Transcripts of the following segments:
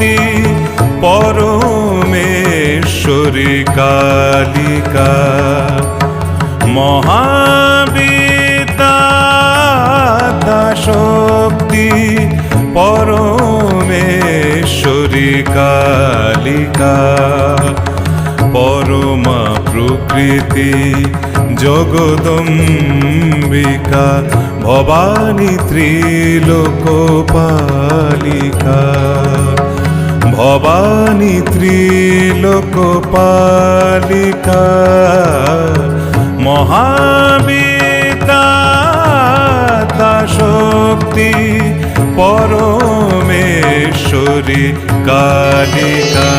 ভক্তি পরমেশ্বরী কালিকা। মহাবিতা শক্তি পরমেশ্বরী কালিকা। পরমা প্রকৃতি জগদম্বিকা ভবানী ত্রিলোকপালিকা। ভবানী ত্রিলোকপালিকা মহাবিতা শক্তি পরমেশ্বরী কালিকা।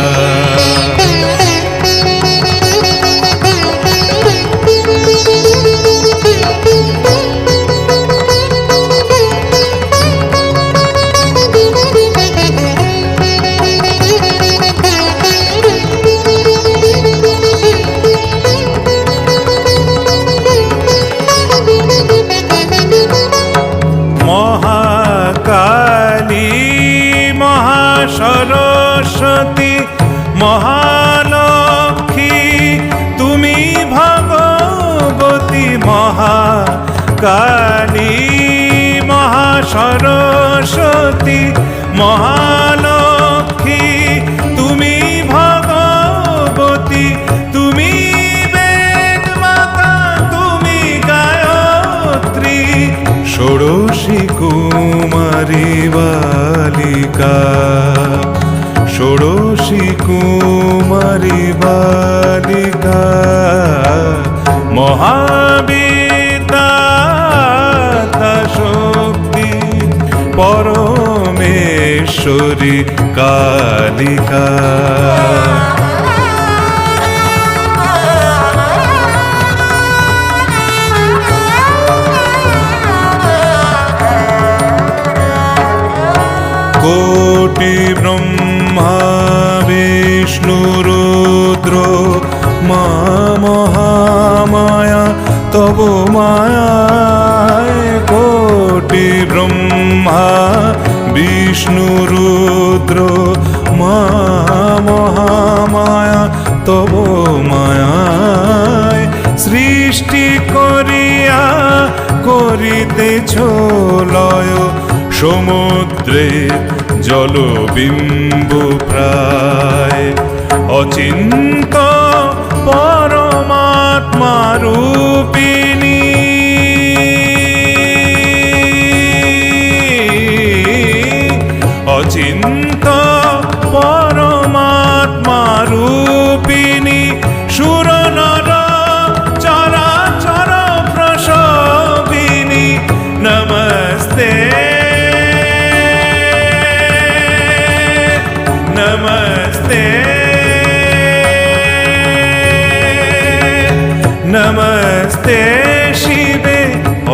মহালক্ষ্মী তুমি ভগবতী মহাকালী মহাসরস্বতী মহালক্ষ্মী ষোড়শী কুমারী বালিকা মহাবিতা শক্তি পরমেশ্বরী কালিকা। কোটি ব্রহ্মা বিষ্ণু রুদ্র, মা মহামায়া, তব মায়ায় কোটি ব্রহ্মা, বিষ্ণু রুদ্র, মা মহামায়া, তব মায়ায় সৃষ্টি করিয়া করিতেছ লয় সমুদ্রে জলবিম্বু প্রায়। অচিন্ত পরমাত্মা রূপিণী অচিন্ত পরমাত্মা রূপিণী নমস্তে শিবে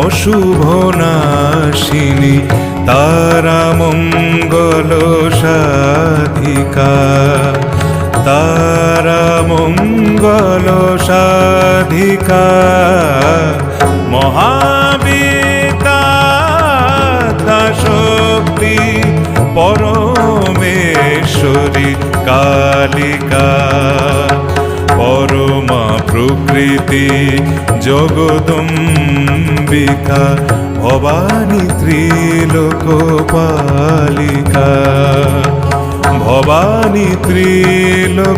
অশুভ নাশিনী তারা মঙ্গল সাধিকা। তারা মঙ্গল সাধিকা। মহাবিতা শক্তি পরমেশ্বরী কালিকা। প্রকৃতি জগদম্বিকা ভবানী ত্রিলোকপালিকা। ভবানী ত্রিলোকপালিকা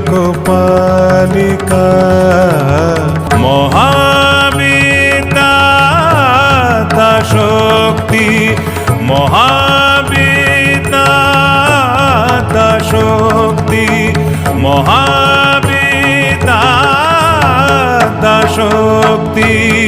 মহাবিতা শক্তি মহাবিতা শক্তি মহাবিতা তা শক্তি